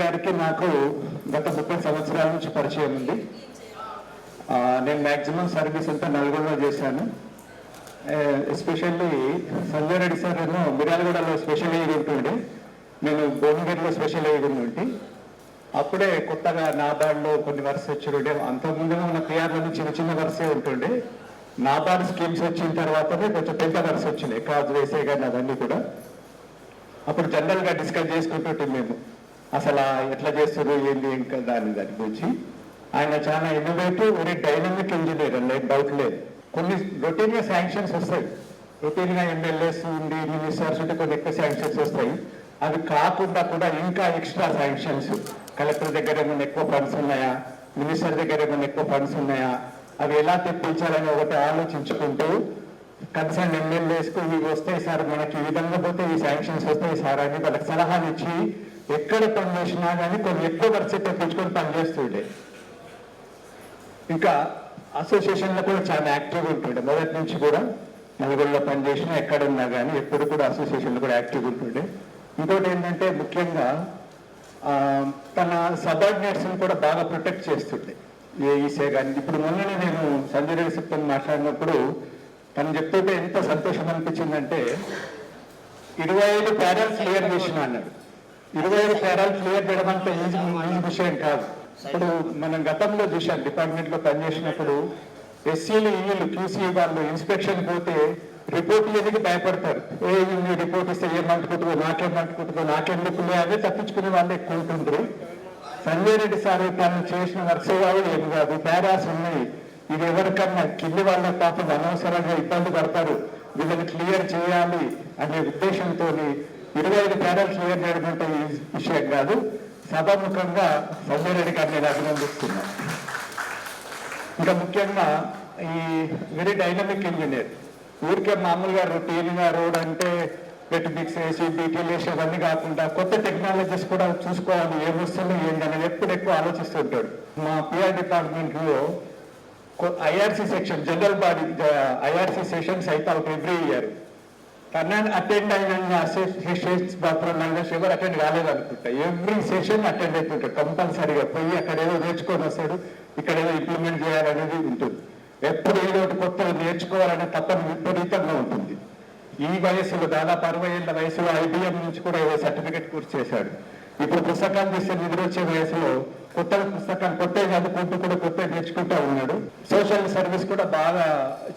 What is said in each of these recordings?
గారికి నాకు గత ముప్పై సంవత్సరాల నుంచి పరిచయం ఉంది. నేను మ్యాక్సిమం సర్వీస్ అంతా నల్గొండలో చేశాను. ఎస్పెషల్లీ సంజయ్ రెడ్డి సార్ ఏమో మిర్యాలగూడలో స్పెషల్ ఎయిడ్ ఉంటుండే. నేను భువనగిరిలో స్పెషల్ ఎయిడ్ ఉండి అప్పుడే కొత్తగా నాబార్డ్లో కొన్ని వరుస వచ్చిండే అంతకుముందుగా మన పిఆర్లో చిన్న చిన్న వరుసే ఉంటుండే. నాబార్డ్ స్కీమ్స్ వచ్చిన తర్వాతనే కొంచెం పెద్ద వరుస వచ్చినాయి. కాజు వేసే కానీ అవన్నీ కూడా. అప్పుడు జనరల్గా డిస్కస్ చేసుకుంటుంటే మేము. అసలు ఎట్లా చేస్తారు ఏంది ఇంకా దాని దాని గురించి. ఆయన చాలా ఇన్నోవేటివ్ వెరీ డైనమిక్ ఇంజనీర్ అండి డౌట్ లేదు. కొన్ని రొటీన్గా శాంక్షన్స్ వస్తాయి. రొటీన్గా ఎమ్మెల్యేస్ ఉండి మినిస్టర్స్ ఉంటే కొన్ని ఎక్కువ శాంక్షన్స్ వస్తాయి. అవి కాకుండా కూడా ఇంకా ఎక్స్ట్రా శాంక్షన్స్ కలెక్టర్ దగ్గర ఏమైనా ఎక్కువ ఫండ్స్ ఉన్నాయా? మినిస్టర్ దగ్గర ఏమైనా ఎక్కువ ఫండ్స్ ఉన్నాయా? అవి ఎలా తెప్పించాలని ఒకటి ఆలోచించుకుంటూ కన్సర్న్ ఎమ్మెల్యేస్కు ఇవి వస్తాయి సార్ మనకి ఈ విధంగా పోతే ఈ శాంక్షన్స్ వస్తాయి సార్ అని వాళ్ళకి సలహాలు ఇచ్చి ఎక్కడ పని చేసినా కానీ కొన్ని ఎక్కువ ఖర్చు తెప్పించుకొని పని చేస్తుండే. ఇంకా అసోసియేషన్లో కూడా చాలా యాక్టివ్గా ఉంటుండే. మొదటి నుంచి కూడా నలుగురిలో పనిచేసినా ఎక్కడున్నా కానీ ఎప్పుడు కూడా అసోసియేషన్లో కూడా యాక్టివ్గా ఉంటుండే. ఇంకోటి ఏంటంటే ముఖ్యంగా ఆ, తన సబార్డినేట్స్ని కూడా బాగా ప్రొటెక్ట్ చేస్తుండే. ఏ ఈసే కానీ ఇప్పుడు మొన్ననే నేను సంజయ్ రెడ్డి సిప్తో మాట్లాడినప్పుడు తను చెప్తుంటే ఎంత సంతోషం అనిపించిందంటే ఇరవై ఐదు ప్యారల్స్ క్లియర్ చేసిన అన్నాడు. ఇరవై ఐదు పేరాలు క్లియర్ చేయడం అంత ఈజీ ఈజీ విషయం కాదు. ఇప్పుడు మనం గతంలో చూసాం డిపార్ట్మెంట్లో పనిచేసినప్పుడు ఎస్సీలు ఈలు క్యూసీ వాళ్ళు ఇన్స్పెక్షన్ పోతే రిపోర్ట్ లేదని భయపడతారు. ఏ రిపోర్ట్ ఇస్తే ఏమంటుకుంటుందో నాకేమంటుకుంటుందో నాకెందుకు అదే తప్పించుకునే వాళ్ళు ఎక్కువ ఉంటుంది సంజయ్ రెడ్డి సార్ తను చేసిన వర్క్స్ కాదు ఏం కాదు పేరాస్ ఉన్నాయి. ఇది ఎవరికన్నా కింది వాళ్ళ పాపం అనవసరంగా ఇబ్బంది పడతారు. వీళ్ళని క్లియర్ చేయాలి అనే ఉద్దేశంతో ఇరవై ఐదు పేరాలు క్లియర్ చేయడం విషయం కాదు. సభాముఖంగా సంజయ్ గారిని నేను అభినందిస్తున్నాను. ఇంకా ముఖ్యంగా ఈ వెరీ డైనమిక్ ఇంజనీర్. ఊరికే మామూలుగా రొటీన్ టీవీగా రోడ్ అంటే వెట్ మిక్స్ వేసి డీటెయిల్ వేసి అవన్నీ కాకుండా కొత్త టెక్నాలజీస్ కూడా చూసుకోవాలి ఏం వస్తుంది ఏంటనేది ఎప్పుడు ఎక్కువ ఆలోచిస్తుంటాడు. మా పిఆర్ డిపార్ట్మెంట్లో IRC section general body IRC sessions అయితే ఎవ్రీ ఇయర్. తన అటెండ్ అయిన సెషన్స్ మాత్రం ఎవరు అటెండ్ కాలేదు అనుకుంటా ఎవ్రీ సెషన్ అటెండ్ అవుతుంటాడు కంపల్సరీగా పోయి అక్కడ ఏదో నేర్చుకొని వస్తాడు. ఇక్కడ ఏదో ఇంప్లిమెంట్ చేయాలనేది ఉంటుంది. ఎప్పుడు ఏదో ఒకటి కొత్తగా నేర్చుకోవాలనే తప్పని విపరీతంగా ఉంటుంది. ఈ వయసులో దాదాపు అరవై ఏళ్ళ వయసులో ఐబిఎం నుంచి కూడా ఏదో సర్టిఫికేట్ కోర్స్ చేశాడు. ఇప్పుడు పుస్తకాలు తీసే నిద్రొచ్చే వయసులో కొత్త పుస్తకాలు కొత్త చదువుకుంటూ కూడా కొత్త నేర్చుకుంటూ ఉన్నాడు. సోషల్ సర్వీస్ కూడా బాగా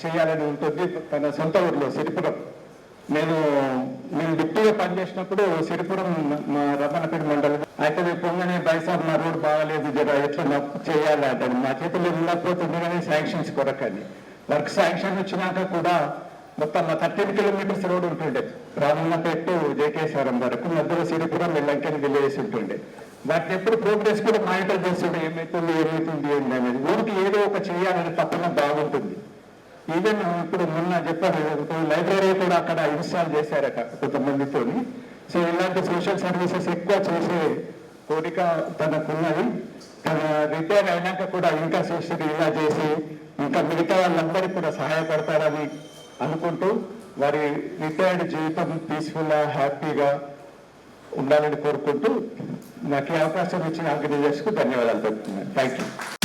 చేయాలని ఉంటుంది తన సొంత ఊర్లో సిరిపురం. నేను నేను డిప్యూగా పనిచేసినప్పుడు సిరిపురం మా రమణపేట మండలం. అయితే రేపు పొంగనే బైసాబ్ మా రోడ్ బాగాలేదు జర ఎట్లా చేయాలి అంటాను మా చేతిలో ఉండకపోతుంది కానీ శాంక్షన్స్ కొరకండి. వర్క్ శాంక్షన్ వచ్చినాక కూడా మొత్తం థర్టీన్ కిలోమీటర్స్ రోడ్ ఉంటుండే. రామన్నపేట టు జేకేశ్వరం వరకు మధ్యలో సిరిపురం వెళ్ళంకని విలేజ్ ఉంటుండే. వాటిని ఎప్పుడు ప్రోగ్రెస్ కూడా మానిటర్ చేస్తుండే. ఏమవుతుంది ఏమవుతుంది ఏంటి అనేది. ఊరికి ఏదో ఒక చేయాలని తప్పన బాగుంటుంది. ఈవెన్ ఇప్పుడు మొన్న చెప్పారు లైబ్రరీ కూడా అక్కడ ఇన్స్టాల్ చేశారట కొంతమందితో సో ఇలాంటి సోషల్ సర్వీసెస్ ఎక్కువ చేసే కోరిక తనకున్నది. తన రిటైర్ అయినాక కూడా ఇంకా సోషల్ ఇలా చేసి ఇంకా మిగతా వాళ్ళందరికీ కూడా సహాయపడతారని అనుకుంటూ వారి రిటైర్డ్ జీవితం పీస్ఫుల్గా హ్యాపీగా ఉండాలని కోరుకుంటూ నాకు ఈ అవకాశం ఇచ్చిన ఆర్గనైజర్స్కు ధన్యవాదాలు పెడుతున్నాను థ్యాంక్ యూ